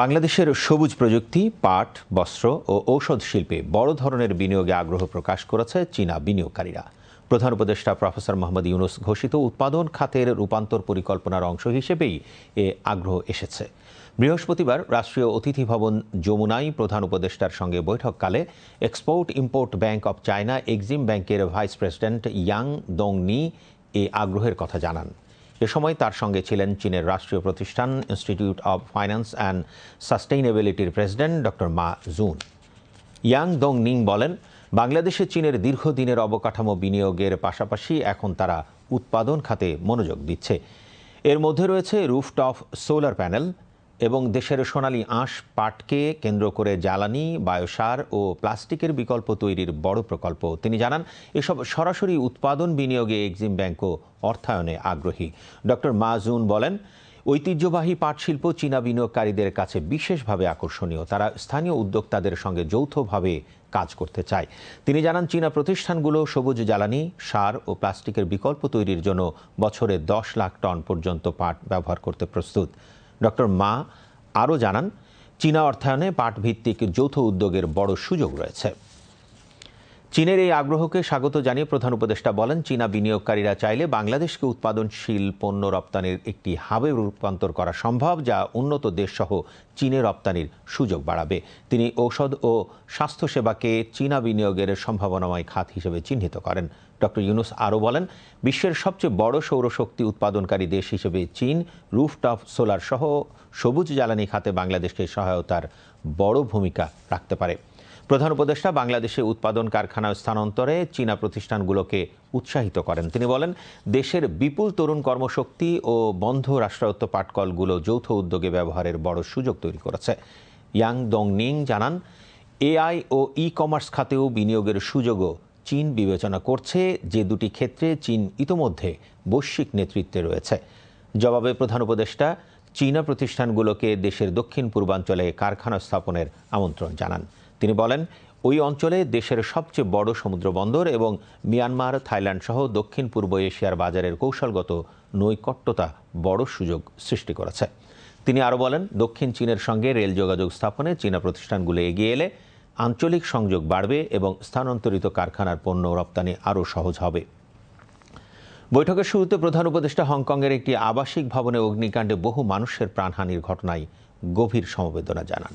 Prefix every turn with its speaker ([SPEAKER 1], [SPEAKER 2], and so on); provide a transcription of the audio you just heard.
[SPEAKER 1] বাংলাদেশের সবুজ প্রযুক্তি, পাট, বস্ত্র ও ঔষধ শিল্পে বড় ধরনের বিনিয়োগে আগ্রহ প্রকাশ করেছে চীনা বিনিয়োগকারীরা। প্রধান উপদেষ্টা প্রফেসর মোহাম্মদ ইউনুস ঘোষিত উৎপাদন খাতের রূপান্তর পরিকল্পনার অংশ হিসেবেই এ আগ্রহ এসেছে। বৃহস্পতিবার রাষ্ট্রীয় অতিথি ভবন যমুনায় প্রধান উপদেষ্টার সঙ্গে বৈঠককালে export import bank of China Exim ব্যাংকের ভাইস প্রেসিডেন্ট ইয়াং দংনি এ আগ্রহের কথা জানান। এ সময় তার সঙ্গে ছিলেন চীনের রাষ্ট্রীয় প্রতিষ্ঠান institute of finance and সাস্টেইনেবিলিটির president doctor Ma Jun. Yang Dong Ning বলেন, বাংলাদেশে চীনের দীর্ঘদিনের অবকাঠামো বিনিয়োগের পাশাপাশি এখন তারা উৎপাদন খাতে মনোযোগ দিচ্ছে। এর মধ্যে রয়েছে রুফটপ সোলার প্যানেল এবং দেশের সোনালী আঁশ পাটকে কেন্দ্র করে জ্বালানি, বায়োসার ও প্লাস্টিকের বিকল্প তৈরির বড় প্রকল্প। তিনি জানান, এসব সরাসরি উৎপাদন বিনিয়োগে এক্সিম ব্যাংকও অর্থায়নে আগ্রহী। ডক্টর মাজুন বলেন, ঐতিহ্যবাহী পাট শিল্প চীনা বিনিয়োগকারীদের কাছে বিশেষভাবে আকর্ষণীয়। তারা স্থানীয় উদ্যোক্তাদের সঙ্গে যৌথভাবে কাজ করতে চায়। তিনি জানান, চীনা প্রতিষ্ঠানগুলো সবুজ জ্বালানি, সার ও প্লাস্টিকের বিকল্প তৈরির জন্য বছরে দশ লাখ টন পর্যন্ত পাট ব্যবহার করতে প্রস্তুত। ডক্টর মা আরও জানান চীনা অর্থায়নে পাট ভিত্তিক যৌথ উদ্যোগের বড় সুযোগ রয়েছে। চীনের এই আগ্রহকে স্বাগত জানিয়ে প্রধান উপদেষ্টা বলেন, চীনা বিনিয়োগকারীরা চাইলে বাংলাদেশকে উৎপাদনশীল পণ্য রপ্তানির একটি হাবে রূপান্তর করা সম্ভব, যা উন্নত দেশসহ চীনে রপ্তানির সুযোগ বাড়াবে। তিনি ঔষধ ও স্বাস্থ্যসেবাকে চীনা বিনিয়োগের সম্ভাবনাময় খাত হিসেবে চিহ্নিত করেন। ডক্টর ইউনুস আরও বলেন, বিশ্বের সবচেয়ে বড় সৌরশক্তি উৎপাদনকারী দেশ হিসেবে চীন, রুফটপ সোলার সহ সবুজ জ্বালানি খাতে বাংলাদেশকে সহায়তার বড় ভূমিকা রাখতে পারে। প্রধান উপদেষ্টা বাংলাদেশে উৎপাদন কারখানা স্থানান্তরে চীনা প্রতিষ্ঠানগুলোকে উৎসাহিত করেন। তিনি বলেন, দেশের বিপুল তরুণ কর্মশক্তি ও বন্ধ রাষ্ট্রায়ত্ত পাটকলগুলো যৌথ উদ্যোগে ব্যবহারের বড় সুযোগ তৈরি করেছে। ইয়াং দং নিং জানান, এআই ও ই কমার্স খাতেও বিনিয়োগের সুযোগও চীন বিবেচনা করছে, যে দুটি ক্ষেত্রে চীন ইতোমধ্যে বৈশ্বিক নেতৃত্বে রয়েছে। জবাবে প্রধান উপদেষ্টা, চীনা প্রতিষ্ঠানগুলোকে দেশের দক্ষিণ পূর্বাঞ্চলে কারখানা স্থাপনের আমন্ত্রণ জানান। তিনি বলেন, ওই অঞ্চলে দেশের সবচেয়ে বড় সমুদ্র বন্দর এবং মিয়ানমার, থাইল্যান্ড সহ দক্ষিণ পূর্ব এশিয়ার বাজারের কৌশলগত নৈকট্যতা বড় সুযোগ সৃষ্টি করেছে। তিনি আরও বলেন, দক্ষিণ চীনের সঙ্গে রেল যোগাযোগ স্থাপনে চীনা প্রতিষ্ঠানগুলো এগিয়ে এলে আঞ্চলিক সংযোগ বাড়বে এবং স্থানান্তরিত কারখানার পণ্য রপ্তানি আরও সহজ হবে। বৈঠকের শুরুতে প্রধান উপদেষ্টা হংকংয়ের একটি আবাসিক ভবনে অগ্নিকাণ্ডে বহু মানুষের প্রাণহানির ঘটনায় গভীর সমবেদনা জানান।